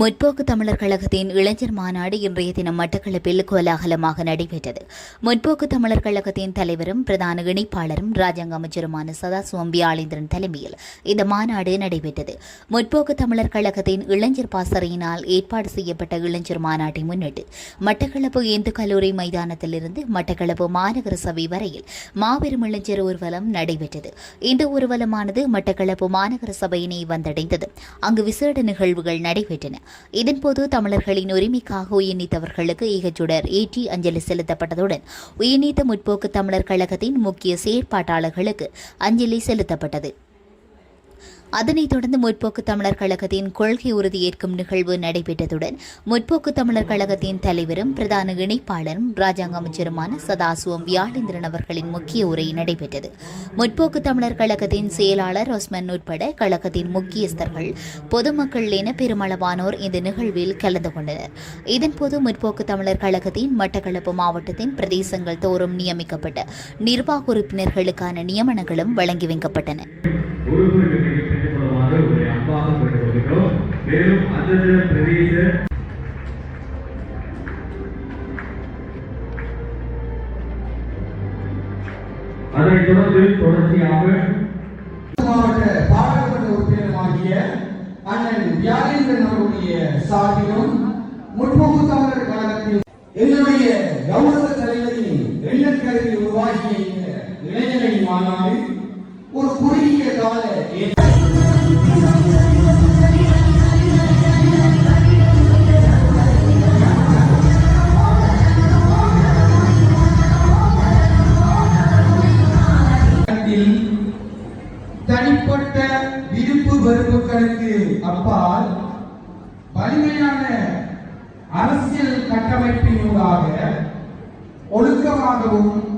முற்போக்கு தமிழர் கழகத்தின் இளைஞர் மாநாடு இன்றைய தினம் மட்டக்களப்பில் கோலாகலமாக நடைபெற்றது. முற்போக்கு தமிழர் கழகத்தின் தலைவரும் பிரதான இணைப்பாளரும் ராஜாங்க அமைச்சருமான சதாசிவம் வியாளேந்திரன் தலைமையில் இந்த மாநாடு நடைபெற்றது. முற்போக்கு தமிழர் கழகத்தின் இளைஞர் பாசறையினால் ஏற்பாடு செய்யப்பட்ட இளைஞர் மாநாட்டை முன்னிட்டு மட்டக்களப்பு இந்து கல்லூரி மைதானத்திலிருந்து மட்டக்களப்பு மாநகர சபை வரையில் மாபெரும் இளைஞர் ஊர்வலம் நடைபெற்றது. இந்த ஊர்வலமானது மட்டக்களப்பு மாநகர சபையினை வந்தடைந்தது. அங்கு விசேட நிகழ்வுகள் நடைபெற்றன. இதன்போது தமிழர்களின் உரிமைக்காக உயிர்நீத்தவர்களுக்கு ஈகச்சுடர் ஏற்றி அஞ்சலி செலுத்தப்பட்டதுடன் உயிர்நீத்த முற்போக்கு தமிழர் கழகத்தின் முக்கிய செயற்பாட்டாளர்களுக்கு அஞ்சலி செலுத்தப்பட்டது. அதனைத் தொடர்ந்து முற்போக்கு தமிழர் கழகத்தின் கொள்கை உறுதியேற்கும் நிகழ்வு நடைபெற்றதுடன் முற்போக்கு தமிழர் கழகத்தின் தலைவரும் பிரதான இணைப்பாளரும் ராஜாங்க அமைச்சருமான சதாசிவம் வியாழேந்திரன் அவர்களின் முக்கிய உரை நடைபெற்றது. முற்போக்கு தமிழர் கழகத்தின் செயலாளர் ஒஸ்மன் உட்பட கழகத்தின் முக்கியஸ்தர்கள் பொதுமக்கள் என பெருமளவானோர் இந்த நிகழ்வில் கலந்து கொண்டனர். இதன்போது முற்போக்கு தமிழர் கழகத்தின் மட்டக்களப்பு மாவட்டத்தின் பிரதேசங்கள் தோறும் நியமிக்கப்பட்ட நிர்வாக உறுப்பினர்களுக்கான நியமனங்களும் வழங்கி வைக்கப்பட்டன. மேலும் அந்தந்த பிரதேச அதைத் தொடர்ந்து தொடர்ச்சியாக மாவட்ட பாராளுமன்ற உறுப்பினருமாகிய அண்ணன் வியாழேந்திரன் அவருடைய சார்பிலும் முற்போக்கு தமிழர் கழகத்தில் என்னுடைய கௌரவ தலைவரின் எண்ணக்கருவில் உருவாகிய இந்த இளைஞரணி மாநாடு ஒரு குறுகிய கால கட்டமைப்பினூடாக ஒழுக்கமாகவும்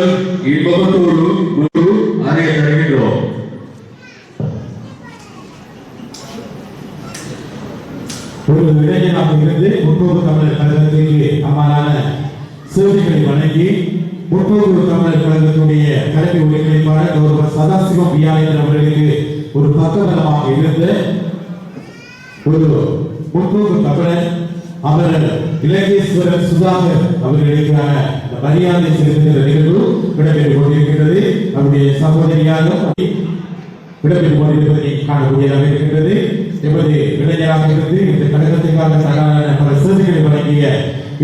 நாங்கள் இன்பத்தோடு முன்பு அறைய தருகின்றோம். ஒரு இளைஞராக இருந்து முற்போக்கு தமிழர் கழகத்திற்கு அம்மாறான சேவைகளை வழங்கி முற்போக்கு தமிழர் கழகத்துடைய ஒருங்கிணைப்பாளர் கௌரவ சதாசிவம் வியாழன் அவர்களுக்கு ஒரு பக்கபலமாக இருந்து ஒரு முற்போக்கு தமிழர் அமரர் இலங்கேஸ்வரர் சுதாகர் அவர்களுக்கான மரியாதை செலுத்துகிற நிகழ்வு நடைபெற்றுக் கொண்டிருக்கிறது அவருடைய சகோதரியாக இடம்பெற்றுக் கொண்டிருப்பதை காணக்கூடியதாக இருக்கின்றது. எமது இளைஞராக இருந்து இந்த கழகத்திற்காக தகவலான பல சேவைகளை வழங்கிய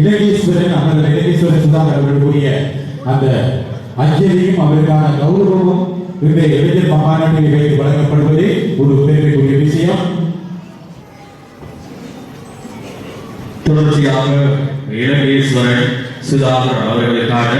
இலகேஸ்வரன் அமர்ந்த இலகேஸ்வரன் சுதாகர் அவர்களுடைய அந்த அஞ்சலியும் அவருக்கான கௌரவமும் இந்த இளைஞர் மகாநாட்டில் வைத்து வழங்கப்படுவது ஒரு பெருமைக்குரிய விஷயம். தொடர்ச்சியாக இலங்கேஸ்வரன் சுதாகர் அவர்களுக்காக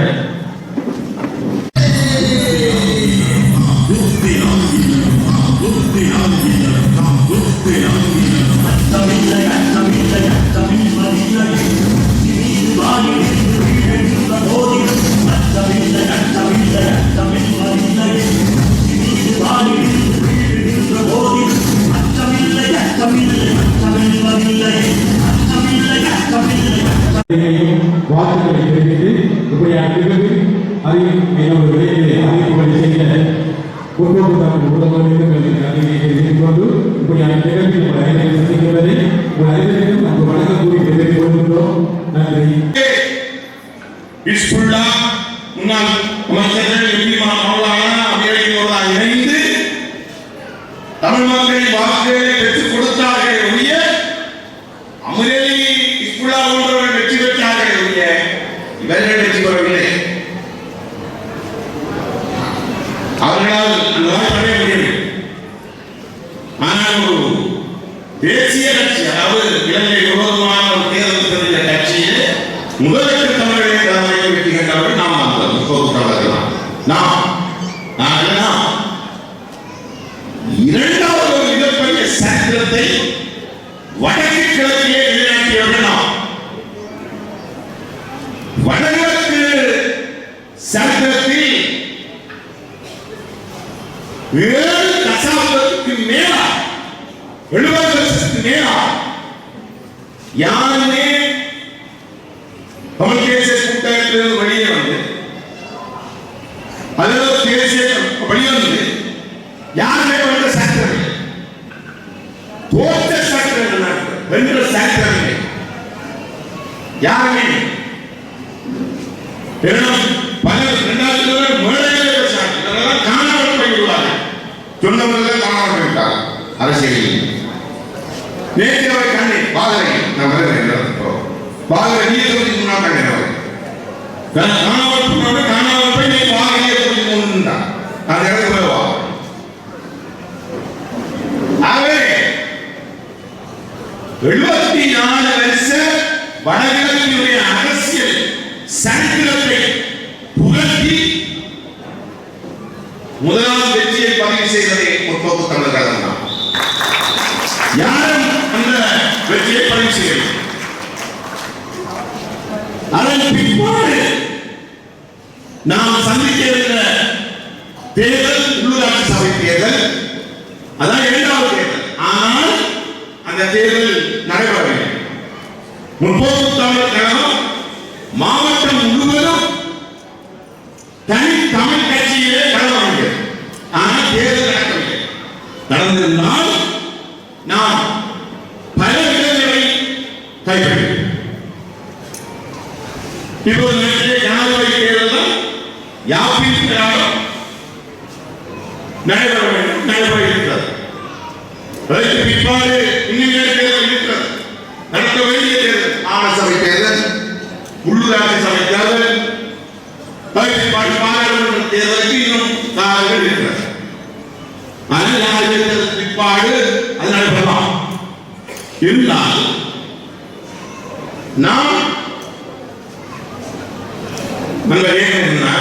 abril யாருமே தமிழ் கூட்டத்திலிருந்து வெளியே வந்து அதில் தேசிய வெளிவந்து யாருமே வந்து சட்டம் தோற்ற சட்டம் என்ன? வென்ற யாருமே இல்லை. பல இரண்டாயிரத்தி இருபது மேடைகளே காணாமல் போய்விடுவார்கள். சொன்னவர்கள் காணாமல் அரசியலில். நேற்று அவரை கண்டேன். பாதனை நான் வருகிறேன் பாதரை நீ சொல்லி முன்னா கண்டேன் அவரை நான் காணாமல் போனோட காணாமல் போய் நீ பாதரையை சொல்லி கொண்டுட்டான் நான் இறந்து போவா ஆகவே எழுபத்தி நாலு வருஷ வடகிழக்கினுடைய அரசியல் சரித்திரத்தை புகழ்த்தி முதலாம் வெற்றியை பதிவு செய்ததை முற்போக்கு தமிழர் கழகம் தான். யாரும் அந்த வெற்றியை பதிவு செய்யவில்லை. அதன் பிற்பாடு நாம் சந்திக்க இருக்கிற தேர்தல் உள்ளூராட்சி சபை தேர்தல். அதான் இரண்டாவது தேர்தல். ஆனால் அந்த தேர்தல் நடைபெறவில்லை. முற்போக்கு தமிழர் கழகம் மாவட்டம் முழுவதும் தனி தமிழ் கட்சியிலே களமானது ஆனால் தேர்தல் நடக்கவில்லை நடந்திருந்தால் நாம் பல இடங்களை கைப்பற்றினோம் இப்போது நடக்கிற ஜனாதிபதி தேர்தல் யாப்பின் திராவிடம் நடைபெற வேண்டும் நடைபெற இருக்கிறது அதற்கு பிற்பாடு இன்னும் தேர்தல் இருக்கிறது நடத்த வேண்டிய தேர்தல் மாநில சபை தேர்தல் உள்ளூராட்சி சபை தேர்தல் அதற்கு பாராளுமன்ற தேர்தலுக்கு இன்னும் காலங்கள் இருக்கிறது ஆனால் யார் தேர்தல் பிற்பாடு அது நடைபெறலாம். இருந்தால் நாம் நல்ல ஏன்னா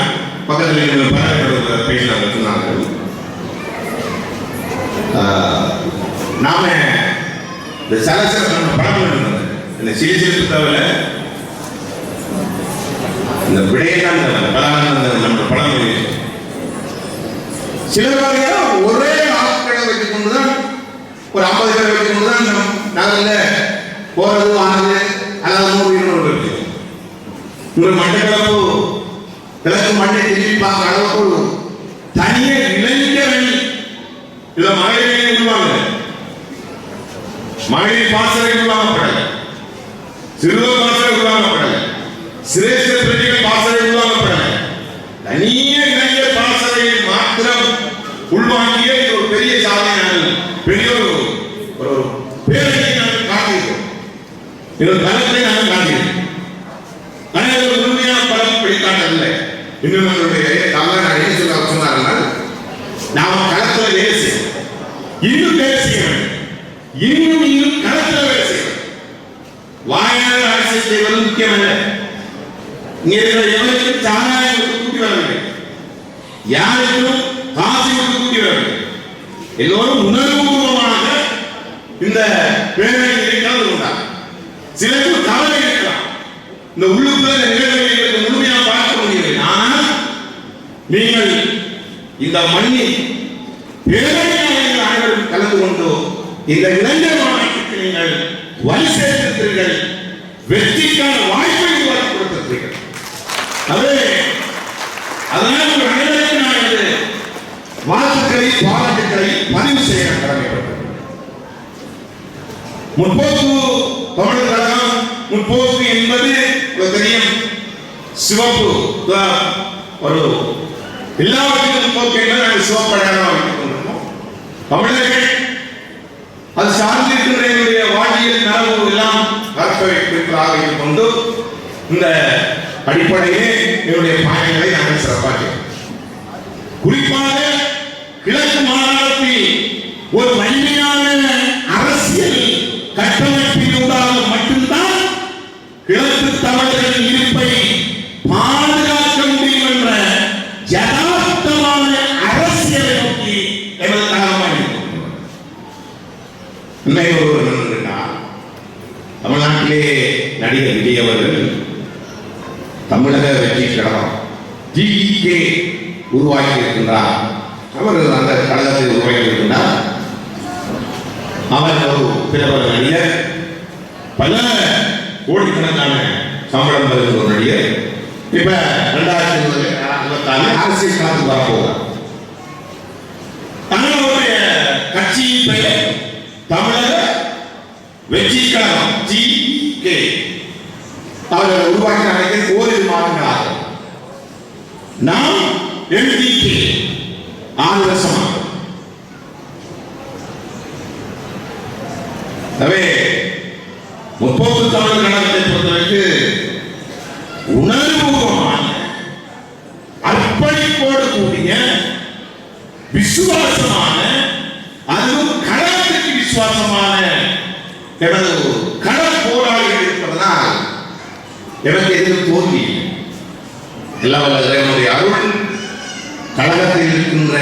பக்கத்தில் இருக்கிற பரவாயில்ல பேசினாங்க ஆஹ், நாம இந்த சலசல நம்ம படம் இந்த சிலி சிலிப்பு இந்த விடையெல்லாம் இந்த நம்ம படம் சில வகையாக ஒரே ஆட்களை வைத்துக் கொண்டுதான் ஒரு ஐம்பது பேரை வைத்துக் கொண்டுதான் நம் நகரில் போறது வானது அதாவது நூறு இருநூறு இருக்கு உங்கள் மட்டக்களப்பு கிழக்கு மண்ணை திரும்பி பார்க்க அளவுக்கு தனிய இளைஞர்கள் இத மகளிரை சொல்லுவாங்க. மகளிர் பாசறை உருவாக்கப்படல சிறுவர் பாசறை உருவாக்கப்படல சிரேஷ்ட பிரதிகள் பாசறை உருவாக்கப்படல. தனியே இளைஞர் பாசறையில் மாத்திரம் உள்வாங்கிய இது ஒரு பெரிய சாதனையான நாங்கள் பெரிய ஒரு பேரணியை நாங்கள் இது ஒரு தளத்தை நாங்கள் காட்டியிருக்கோம் ஆனால் இது ஒரு முழுமையான படம் வெளிக்காட்டவில்லை இன்னும் நம்மளுடைய தமிழ் என்ன சொல்ல சொன்னார்கள் நாம களத்துல வேலை செய்யணும் இன்னும் வேலை செய்யணும் இன்னும் இன்னும் களத்துல வேலை செய்யணும் வாயான அரசியல் செய்வது முக்கியமல்ல இங்க இருக்கிற எவருக்கும் சாராயம் கொடுத்து கூட்டி வரவில்லை யாருக்கும் காசு கொடுத்து கூட்டி வரவில்லை எல்லோரும் உணர்வுபூர்வமாக இந்த பேரணியில் இருக்கிறது உண்டா கவலை இந்த உள்ளுக்குள்ள நிகழ்வுகளை பார்க்க முடியவில்லை. ஆனால் நீங்கள் இந்த மண்ணில் பேரணியாக அனைவரும் கலந்து கொண்டு இந்த இளைஞர் மாநாட்டுக்கு நீங்கள் வழி சேர்த்திருக்கிறீர்கள். வெற்றிக்கான வாய்ப்பை உருவாக்கி கொடுத்திருக்கிறீர்கள் அது அதனால் உங்கள் அனைவருக்கும் நான் எனது வாழ்த்துக்களை பாராட்டுக்களை பதிவு செய்ய கடமைப்பட்டேன் முற்போக்கு தமிழ் கழகம் முற்போக்கு என்பது தெரியும். சிவப்பு தான் ஒரு எல்லாவற்றிலும் முற்போக்கு என்பது நாங்கள் சிவப்பு அடையாளம் வைத்துக் கொண்டிருக்கோம். தமிழர்கள் அது சார்ந்திருக்கின்ற என்னுடைய வாழ்வியல் நலவு எல்லாம் கற்பழிப்பிற்காக இருந்து கொண்டு இந்த அடிப்படையிலே என்னுடைய பயணங்களை நாங்கள் சிறப்பாக குறிப்பாக கிழக்கு மாகாணத்தில் ஒரு வலிமையான கட்டமைப்பினூடாக மட்டும்தான் கிழக்கு தமிழர்களின் இருப்பை பாதுகாக்க முடியும் என்ற யதார்த்தமான அரசியலை நோக்கி எமது கழகமாக இன்னைக்கு ஒரு என்னன்னா, தமிழ்நாட்டிலே நடிகர் விஜய் அவர்கள் தமிழக வெற்றி கழகம் ஜிஇகே உருவாக்கி இருக்கின்றார் அவர் அந்த கழகத்தை உருவாக்கி இருக்கின்றார் அவர் ஒரு பிரபல நடிகர் பல கோடிக்கணக்கான சம்பளம் பெறுகிற ஒரு நடிகர் இப்ப ரெண்டாயிரத்தி இருபது இருபத்தாறு அரசியல் காலத்துக்கு வரப்போகிறார் தங்களுடைய கட்சியின் பெயர் தமிழக வெற்றி கழகம் ஜி கே அவர்கள் உருவாக்கின அனைத்து ஓரிரு மாதங்களாக நாம் எம்டிகே ஆதரசமாக எனவே முற்போக்கு தமிழ் கழகத்தை பொறுத்தவரைக்கு உணர்வுபூர்வமான அர்ப்பணிப்போடு கூடிய விசுவாசமான அதுவும் கடவுளுக்கு விசுவாசமான எனது கள போராளிகள் இருப்பதனால் எனக்கு எதிர்ப்பு தோல்வி எல்லா எல்லாம் இறைவனுடைய அருள் கழகத்தில் இருக்கின்ற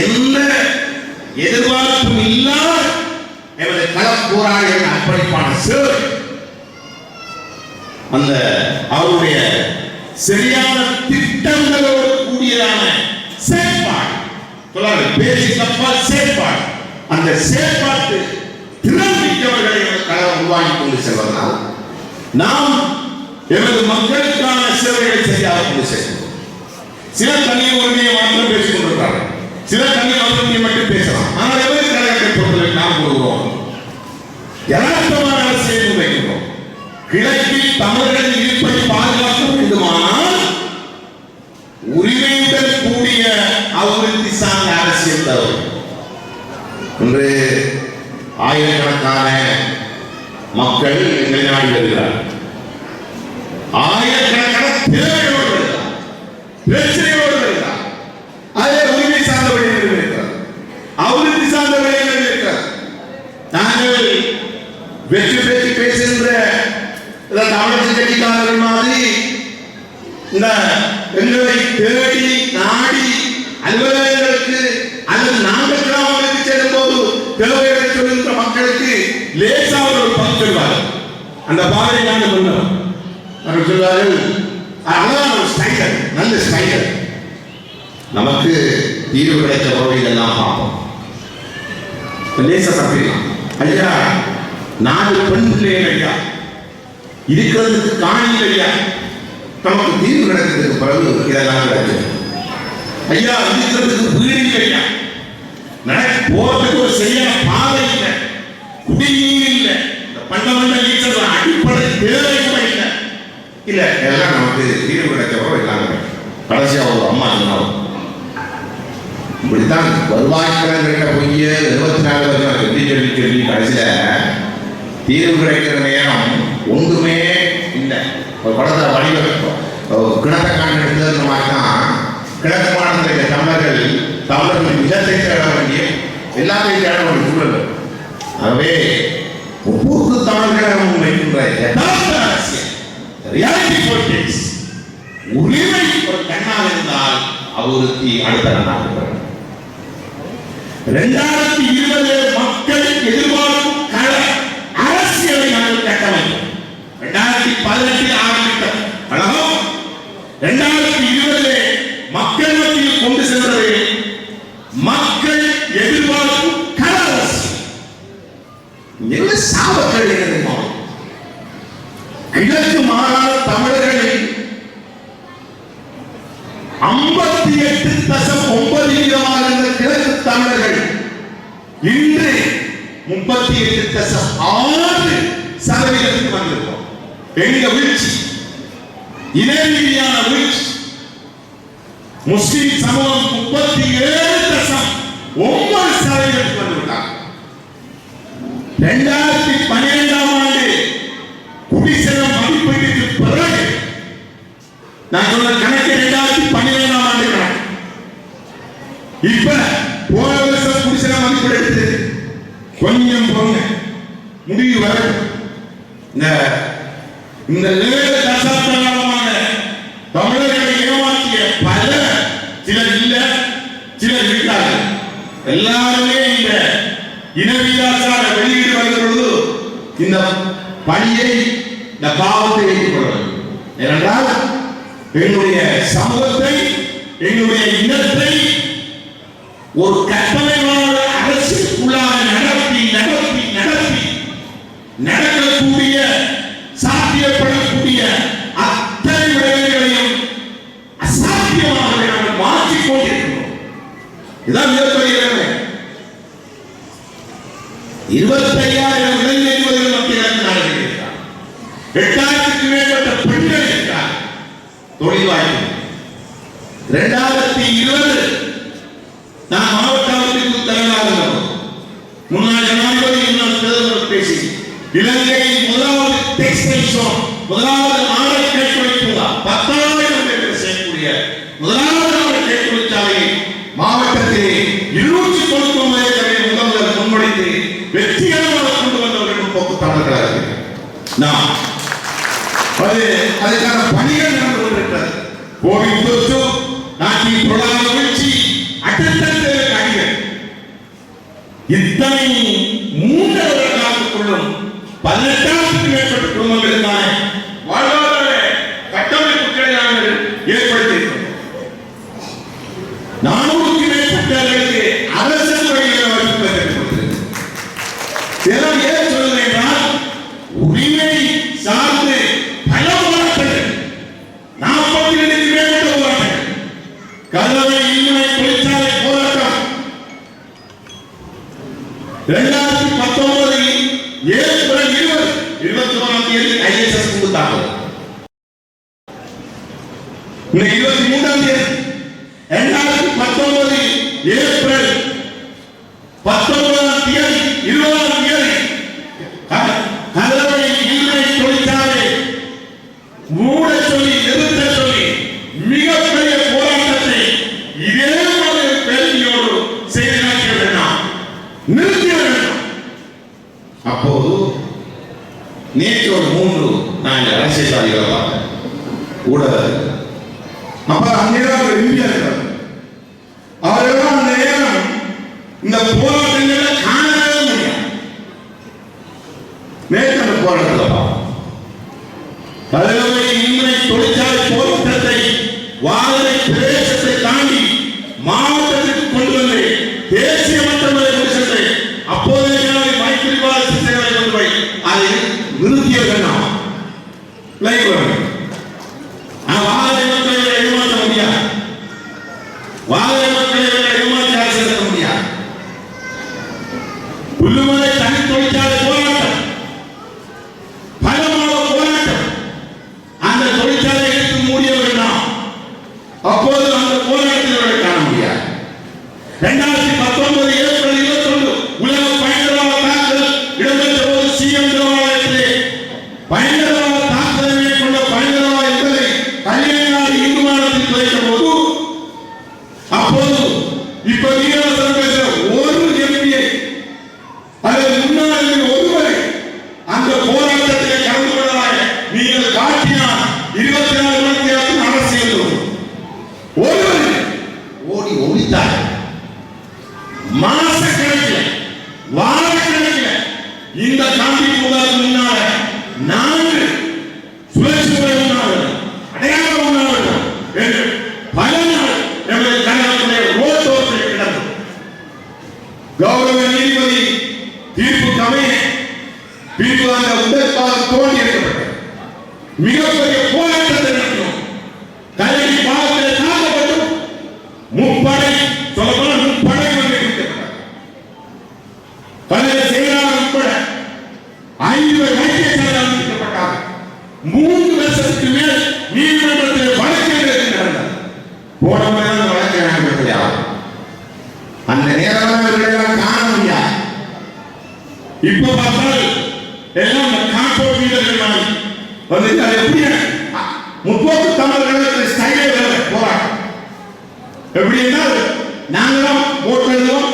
எந்த எதிர்பார்ப்பும் இல்லாத எமது கள போராளிகள் அர்ப்பணிப்பான சேவை. அந்த அவருடைய சரியான திட்டங்களோடு கூடியதான செயற்பாடு சொல்லாது பேசி தப்பால் செயற்பாடு. அந்த செயற்பாட்டு திறன் மிக்கவர்களை எமது கழகம் உருவாக்கி கொண்டு செல்வதால் நாம் எமது மக்களுக்கான சேவைகளை சரியாக கொண்டு செல்வோம். சில தனி உரிமையை மாத்திரம் பேசிக் கொண்டிருக்கிறார்கள். சில தனி அவருடைய மட்டும் பேசலாம். ஆனால் எமது கழகத்தை பொறுத்தவரை நாம் கூறுகிறோம் யதார்த்தமான அரசியல் முன்வைக்கிறோம் கிழக்கில் தமிழர்களின் இருப்பை பாதுகாக்க வேண்டுமானால் உரிமையுடன் கூடிய அபிவிருத்தி சார்ந்த அரசியல் தவறு. இன்று ஆயிரக்கணக்கான மக்கள் எங்களை நாடி வருகிறார் ஆயிரக்கணக்கான தேவையோடு வருகிறார் பிரச்சனையோடு வருகிறார் அதே உரிமை சார்ந்தவர்கள் விடயங்கள் இருக்கிறார் அபிவிருத்தி சார்ந்த விடயங்கள் இருக்கிறார் நாங்கள் வெற்றி பேச்சு பேசுகின்ற தமிழ் கட்சிக்காரர்கள் மாதிரி இந்த எங்களை தேடி நாடி அலுவலகங்களுக்கு அல்லது நாங்கள் கிராமங்களுக்கு செல்லும் போது தேவைகளை சொல்கின்ற மக்களுக்கு லேசாக ஒரு பங்கு சொல்வார் அந்த பாதையை நாங்கள் சொன்னோம் அவர்கள் சொல்வார்கள் அதான் ஒரு ஸ்டைலர் நல்ல ஸ்டைலர் நமக்கு தீர்வு கிடைத்த போது இதெல்லாம் பார்ப்போம். லேசாக சாப்பிடலாம். ஐயா நாலு பெண் பிள்ளைகள் ஐயா. இருக்கிறதுக்கு காணி ஐயா. நமக்கு தீர்வு கிடைக்கிறதுக்கு பிறகு இதெல்லாம் கிடைக்கும் ஐயா இருக்கிறதுக்கு வீடு இல்லை ஐயா போறதுக்கு ஒரு சரியான பாதை இல்லை. குடிநீர் இல்லை. இந்த பண்டமண்டல் நீச்சல் அடிப்படை தேவை கூட இல்லை. இல்ல இதெல்லாம் நமக்கு தீர்வு கிடைச்சப்போ எல்லாம் கிடைக்கும். கடைசியா ஒரு அம்மா சொன்னாலும் இப்படித்தான் வருவாய்க்கிட்ட போய் இருபத்தி நாலு வருஷம் சொல்லி சொல்லி சொல்லி கடைசியில தீர்வு கிடைக்கிற நேரம் ஒன்றுமே இல்லை. ஒரு படத்தை வடிவமைப்போம் கிணத்தை காண்பெடுத்தது இந்த மாதிரி தான் கிழக்கு மாநிலத்தில் தமிழர்கள் தமிழர்கள் நிலத்தை தேட வேண்டிய எல்லாத்தையும் தேட வேண்டிய சூழல். ஆகவே ஒவ்வொரு தமிழர்களும் வைக்கின்ற யதார்த்த அரசியல் ரியாலிட்டி politics. உரிமை ஒரு கண்ணாக இருந்தால் அபிவிருத்தி அடுத்த கண்ணாக இருக்கிறது இரண்டாயிரத்தி இருபது மக்கள் எதிர்பார்க்கும் கலை கட்டமைப்பு. நாங்கள் இரண்டாயிரத்தி பதினெட்டில் ஆரம்பித்த கழகம் இரண்டாயிரத்தி இருபது மக்கள் மத்தியில் கொண்டு சென்றது மக்கள் எதிர்பார்க்கும் கள என்ன சாபக்கள் தெரியுமா? கிழக்கு மாறாத தமிழர்களில் ஐம்பத்தி எட்டு தசம் ஒன்பது வீதமாக இருந்த கிழக்கு தமிழர்கள் இன்று முப்பத்தி எட்டு தசம் ஆறு சதவீதத்துக்கு வந்திருக்கோம். எங்க வீழ்ச்சி. இன ரீதியான வீழ்ச்சி. முஸ்லிம் சமூகம் முப்பத்தி ஏழு தசம் ஒன்பது சதவீதத்துக்கு வந்திருக்காங்க. இரண்டாயிரத்தி பன்னிரெண்டாம் ஆண்டு குடிசெல மதிப்பீட்டுக்கு பிறகு நான் சொன்ன கணக்கு இரண்டாயிரத்தி பன்னிரெண்டாம் ஆண்டு கணக்கு. இப்ப போன வருஷம் குடிசெல மதிப்பீடு எடுத்து கொஞ்சம் போங்க முடிவு வர இந்த இந்த ஏழு தசாப்த காலமான தமிழர்களை ஏமாற்றிய பல சிலர் இல்ல சிலர் இருக்கிறார்கள் எல்லாருமே இந்த இனவியாசார வெளியீடு வருகிற பொழுது இந்த பணியை இந்த பாவத்தை ஏற்றுக்கொள்ள ஏனென்றால் எங்களுடைய சமூகத்தை எங்களுடைய இனத்தை ஒரு கட்டமைப்பான அரசுக்குள்ளாக நடத்தி நடத்தி இதுதான் மிகப்பெரிய நிலைமை இருபத்தி ஐயாயிரம் இளைஞர்கள் மத்திய இறந்தார்கள் எட்டாயிரத்துக்கு மேற்பட்ட பெண்கள் இருக்கிறார் தொழில் வாய்ப்பு இரண்டாயிரத்தி இருபது நான் மாவட்ட அமைப்புக்கு தலைவராக முன்னாள் ஜனாதிபதி இன்னொரு பேசி இலங்கை முதலாவது டெக்ஸ்டைல் முதலாவது வெற்றிகரமாக கொண்டு வந்தவர்கள் போக்கு தமிழர்களாக நாம். அது அதுக்கான నిమిత్తం రెండు వేల పంతొమ్మిది ఏప్రిల్ పంతొమ్మిది இப்போ பார்த்தால் எல்லாம் காப்போர் வீரர்கள் வந்துட்டு அது எப்படி முற்போக்கு தமிழர்கள் ஸ்டைலே வேற போறாங்க எப்படின்னா நாங்க தான் ஓட்டு எழுதுவோம்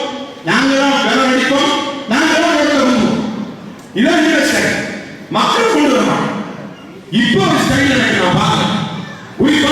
நாங்க தான் வேலை அடிப்போம் நாங்க ஓட்டு எழுதுவோம். இதான் இந்த ஸ்டைல். மக்கள் கொண்டு வருவாங்க இப்போ ஒரு ஸ்டைல் நான் பார்க்கறேன். குறிப்பா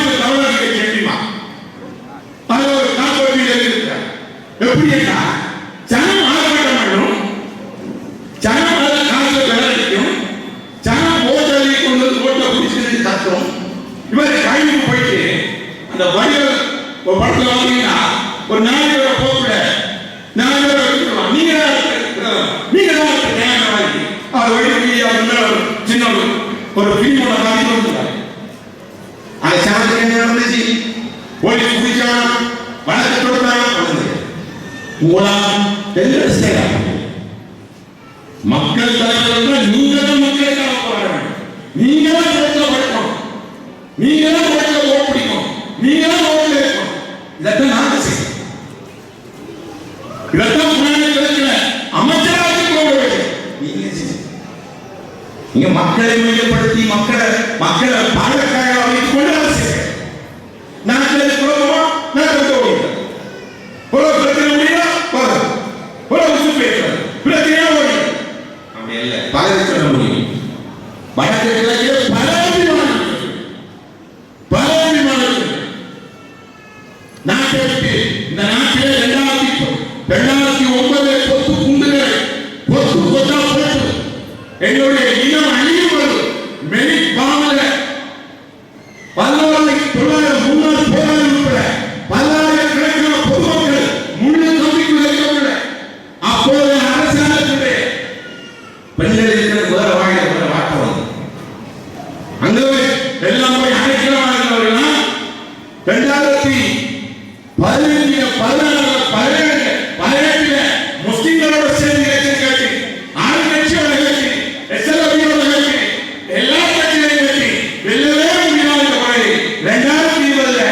ஓடி குடிக்கலாம் வணக்கத்தோடு தான் வளர்ந்து உங்களால் என்ன செய்யலாம் மக்கள் தலைவர் நீங்க தான் மக்களுக்காக போராட வேண்டும் நீங்க தான் இடத்துல வழக்கம் நீங்க தான் இடத்துல ஓட் பிடிக்கும் நீங்க தான் ஓட்டு இருக்கணும். இதைத்தான் நாங்க செய்யணும் இதைத்தான் புராண கிழக்கில் அமைச்சராக போக வேண்டும் நீங்களே செய்யணும். நீங்க மக்களை மையப்படுத்தி மக்களை மக்களை பாலக்காய் எங்களுடைய இனம் அழியும் மெனி பாமல பதினோராயிரத்தி தொள்ளாயிரம் முன்னாள் போராளி உட்பட பல்லாயிரக்கணக்கான பொதுமக்கள் முழு நம்பிக்கை வைக்கவில்லை அப்போது அரசாங்கத்துடைய பெண்கள் இருக்கிற வேற வாயில வேற வாட்டம் வந்து அங்க போய் எல்லாம் போய் அழைக்கிறவர்களா ரெண்டாயிரத்தி பதினஞ்சு பதினாறு பதினேழு பதினெட்டுல முஸ்லிம்களோட சேர்ந்து எலெக்ஷன் கட்சி ஆறு கட்சியோட கட்சி எஸ்எல்பியோட கட்சி எல்லா கட்சிகளையும் கட்சி வெல்லவே முடியாத மாதிரி ரெண்டாயிரத்தி இருபதுல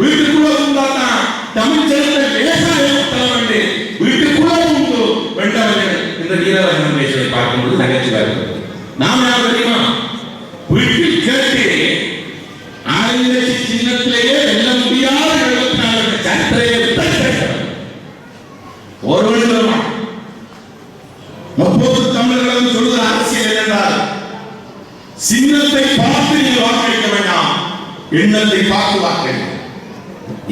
வீட்டுக்குள்ள வந்தாதான் தமிழ் ஜனத்தை லேசாக தலைவண்டு வீட்டுக்குள்ள உண்டு வேண்டாம் இந்த வீரராஜன் பேசுவதை பார்க்கும்போது நகைச்சுவார் நாம யார் தெரியுமா வீட்டில் கேட்டு ஆளுங்கட்சி சின்னத்திலேயே வெல்ல முடியாத எழுபத்தி நாலு சரித்திரையை ஒருவன் வருவான் முப்பது தமிழர்களும் சொல்லுகிற அரசியல் என்றால் சின்னத்தை பார்த்து நீ வாக்களிக்க வேண்டாம் எண்ணத்தை பார்த்து வாக்களிக்க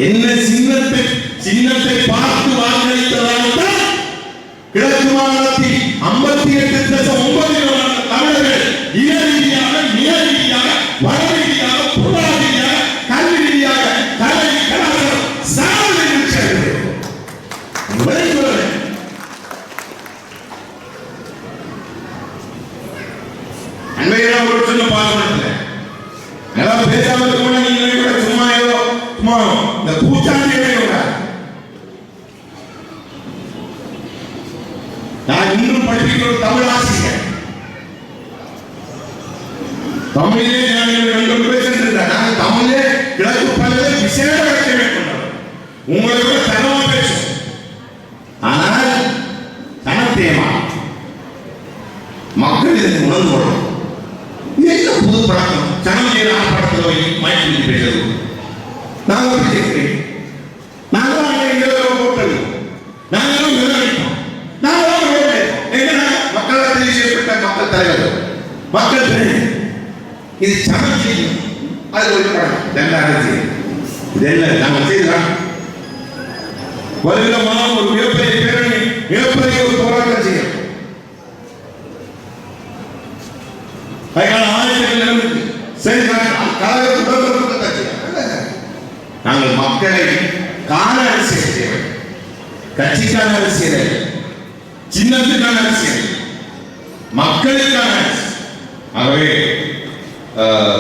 என்ன சின்னத்தை சின்னத்தை பார்த்து வாக்களித்ததால் கிழக்கு மாநிலத்தில் ஐம்பத்தி எட்டு தசம் ஒன்பது தமிழர்கள் இன ரீதியாக நில ரீதியாக வட ரீதியாக பொருளாதார ரீதியாக கல்வி ரீதியாக கலை கலாச்சாரம் சாதனை நிகழ்ச்சியாக விளைவுகளை அன்றைய ஒரு சின்ன பார்லிமெண்ட்ல நல்லா பேசாம இருக்கணும் நீங்க கூட சும்மா ஏதோ சும்மா இந்த பூச்சாண்டி கூட நான் இன்னும் படிப்பிக்கிற ஒரு தமிழ் ஆசிரியர் தமிழிலே நான் ரெண்டு பேர் சென்றிருந்தேன் நான் தமிழே கிழக்கு பல்லே விசேட மேற்கொண்டவர் உங்களை விட பேசும் ஆனால் தனத்தேமா மக்கள் இதற்கு உணர்ந்து கொள்ளணும். என்ன புது பழக்கம்? பேசுறது. நாங்கள் பேசுகிறேன் செய்கிறேன் நாங்கள் அங்கே இங்கே போட்டது நாங்களும் விவரிப்போம் நாங்களும் விவரிப்போம் எங்கன்னா மக்களால் தெரிவு செய்யப்பட்ட மக்கள் தலைவர் மக்கள் தெரியும் இது சனம் செய்யும் அது அரசியல் இதெல்லாம் செய்யலாம் ஒரு மிகப்பெரிய பேரணி மிகப்பெரிய ஒரு போராட்டம் செய்யும் அதனால சரி கழக நாங்கள் மக்களை காண அரசியல் தேவை கட்சிக்கான அரசியல் சின்னத்துக்கான அரசியல் மக்களுக்கான அரசியல் ஆகவே ஆஹ்,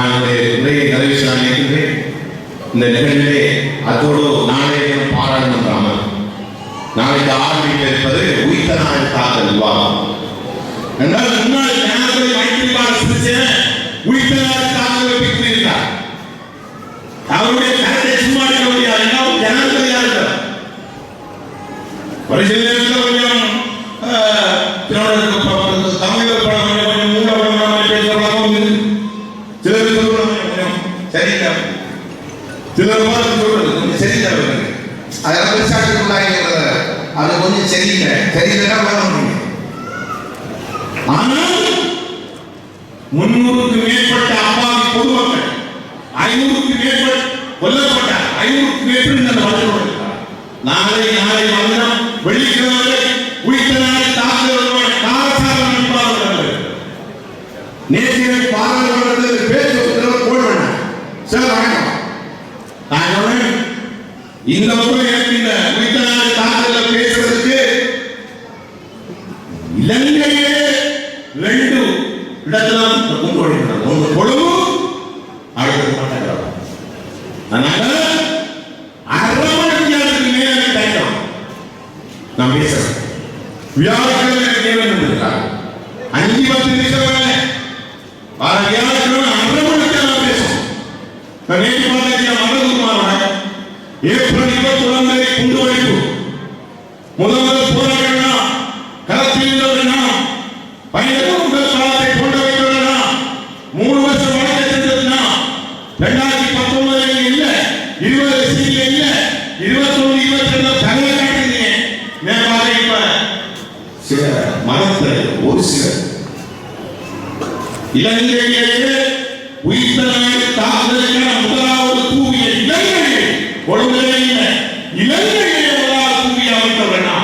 நான் என்னுடைய உரையை இந்த நிகழ்விலே அதோடு நாளைய தினம் பாராளுமன்ற நாளைக்கு ஆரம்பிக்க இருப்பது உயிர்த்த நாள் என்றால் முன்னாள் ஜனாதிபதி மைத்திரிபால சிறிசேன உயிர்த்த தாக்கல் வைத்திருக்கிறார் அவருடைய கருத்தை சும்மா இருக்க முடியாது. ஜனாதிபதியா இருக்கிறார் ஒரு கொஞ்சம் ஆஹ், திருமணத்துக்கு அப்புறம் தமிழர் படம் கொஞ்சம் கொஞ்சம் மூல படம் பேசுறவங்க சிலர் சொல்றாங்க கொஞ்சம் சரியில்லை சிலர் பார்த்து சொல்றது கொஞ்சம் சரியில்லை அவருக்கு. அதெல்லாம் பெருசாட்டுக்குள்ளாக அது கொஞ்சம் சரியில்லை சரியில்லைன்னா வர முடியும் ஆனால் முன்னூறுக்கு மேற்பட்ட அப்பாவி பொதுமக்கள் ஐநூறுக்கு மேற்பட்ட கொல்லப்பட்ட ஐநூறுக்கு மேற்பட்ட இந்த வழக்கு நாளை நாளை மந்திரம் வெள்ளிக்கிழமை உயிர்த்த நாள் தாக்குதல் காரசாரம் என்பார்கள் நேற்று பாராளுமன்றத்தில் பேச்சு ஒருத்தர் போட சார் வணக்கம். நான் இந்த முறை పొడుగు ఆవిడ మాట్లాడారు అన్నాక అర్రమణ్యానికి ఏప్రిల్ ఇరవై తొమ్మిది ముందు వైపు ముందు இலங்கையிலேயே உயிர்த்தலை தாக்குதலுக்கான முதலாவது தூவிய இலங்கையை. கொழும்பிலே இல்லை. இலங்கையிலே முதலாவது தூவிய அமைத்தவர்களா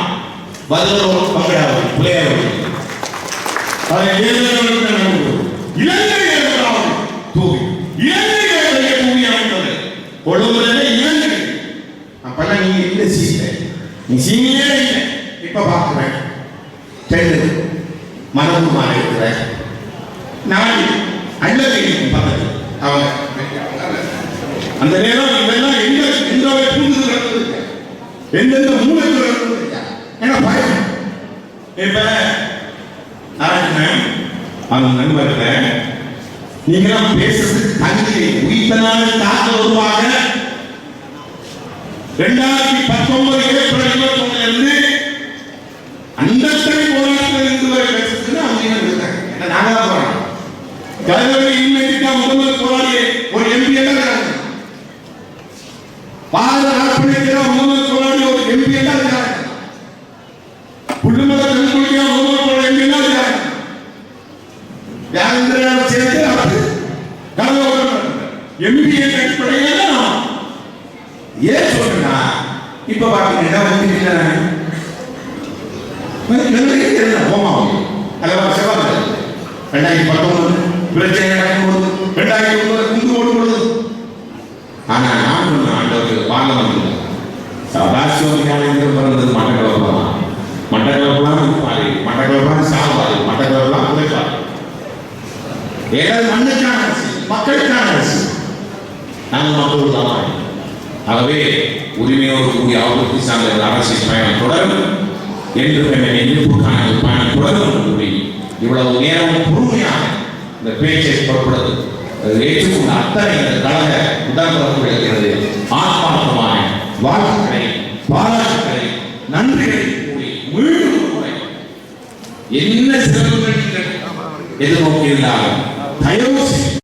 பதிலோடு பங்கடாவது பிள்ளையாவது அதை ஏழுதவர்களுக்கு நடந்தது இலங்கையிலே முதலாவது தூவி இலங்கையிலே தூவி அமைத்தது கொழும்பிலே இலங்கை அப்பெல்லாம் நீங்க இல்லை சீல நீ சீனியே இல்லை இப்ப பார்க்கிறேன் ரெண்டு மனது மாறி இருக்கிற நாளை அல்லது பக்கத்து அவங்க அந்த நேரம் இதெல்லாம் எங்க எந்த புரிந்து நடந்தது எந்தெந்த மூலைக்கு நடந்தது ஏன்னா பயம் இப்ப அந்த நண்பர்கிட்ட நீங்களாம் பேசுறதுக்கு தங்கி உயிர்த்தனால் தாக்க வருவாங்க ரெண்டாயிரத்தி பத்தொன்பது ஏப்ரல் இருபத்தி ஒண்ணுல இருந்து அந்த போராட்டத்தில் இருந்து வரை பேசுறதுன்னு அவங்க இருக்காங்க நாங்க தலைவர்களை போறோம் இன்னைக்கு முதல்வர் போராடிய ஒரு எம்பி என்ன பாரத நாட்பணிக்கிற முதல்வர் போராடிய ஒரு எம்பி எல்லாம் இருக்காங்க. புள்ளுமல முதல்வர் போராடிய எம்பி என்ன எம்பி என்ற அடிப்படையில் ஏன் சொல்றேன்னா இப்ப பாத்தீங்கன்னா வந்து என்ன போமா அல்லவா செவ்வாய். ரெண்டாயிரத்தி பத்தொன்பது. பிரச்சனை நடக்கும்போது ரெண்டாயிரத்தி ஒன்பது குண்டு ஆனா நான் சொன்ன ஆண்டவருக்கு பார்லமெண்ட் ராஷ்டிரபதியாக பிறந்தது மட்டக்களப்பலாம் மட்டக்களப்பலாம் இருப்பாரு மட்டக்களப்பலாம் சாவாரு மட்டக்களப்பலாம் உழைப்பாரு ஏதாவது மண்ணுக்கான அரசு மக்களுக்கான அரசு நாங்கள் மக்கள் தான் ஆகவே உரிமையோடு கூடிய ஆபத்து சார்ந்த அரசியல் பயணம் தொடரும் என்று என்னை எதிர்ப்புக்கான ஒரு பயணம் தொடரும் இவ்வளவு நேரம் பொறுமையாக இந்த பேச்சை புறப்படுது அது ஏற்றுக்கொண்ட அத்தனை இந்த கழக கிடைக்கிறது ஆத்மார்த்தமான வாழ்த்துக்களை பாராட்டுக்களை நன்றிகளை கூறி மீண்டும் முறை என்ன சிறப்புகள் எதிர்நோக்கி இருந்தாலும் தயவு